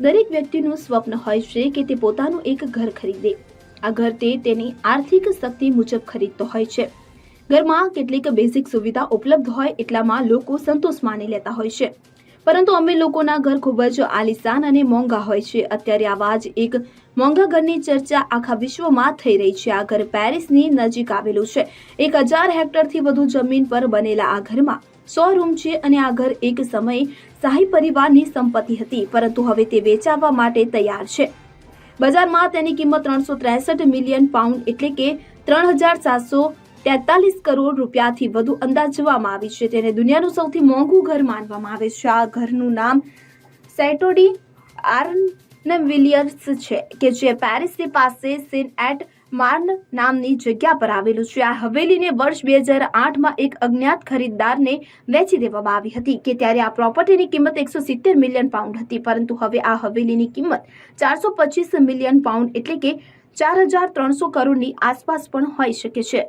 દરેક વ્યક્તિનું સ્વપ્ન હોય છે કે તે પોતાનું એક ઘર ખરીદે. આ ઘર તે તેની આર્થિક શક્તિ મુજબ ખરીદતો હોય છે. ઘરમાં કેટલીક બેઝિક સુવિધા ઉપલબ્ધ હોય એટલામાં લોકો સંતોષ માની લેતા હોય છે. પરંતુ અમે લોકોના ઘર ખૂબ જ આલિશાન અને મોંઘા હોય છે. અત્યારે આવા જ એક મોંઘા ઘરની ચર્ચા આખા વિશ્વમાં થઈ રહી છે. આ ઘર પેરિસની નજીક આવેલું છે. એક હજાર હેક્ટરથી વધુ જમીન પર બનેલા આ ઘરમાં સો રૂમ છે અને આ ઘર એક સમયે શાહી પરિવારની સંપત્તિ હતી, પરંતુ હવે તે વેચાવવા માટે તૈયાર છે. બજારમાં તેની કિંમત ત્રણસો ત્રેસઠ મિલિયન પાઉન્ડ એટલે કે ત્રણ હજાર સાતસો તેતાલીસ કરોડ રૂપિયાથી વધુ અંદાજવામાં આવી છે. તેને દુનિયાનું સૌથી મોંઘું ઘર માનવામાં આવે છે. આ ઘરનું નામ સેટોડી આર્ન વિલિયર્સ છે કે જે પેરિસની પાસે સેન એટ માર્ન નામની જગ્યા પર આવેલું છે. આ હવેલીને વર્ષ બે હજાર આઠમાં એક અજ્ઞાત ખરીદદારને વેચી દેવામાં આવી હતી કે ત્યારે આ પ્રોપર્ટીની કિંમત એકસો સિત્તેર મિલિયન પાઉન્ડ હતી. પરંતુ હવે આ હવેલીની કિંમત ચારસો પચીસ મિલિયન પાઉન્ડ એટલે કે ચાર હજાર ત્રણસો કરોડની આસપાસ પણ હોઈ શકે છે.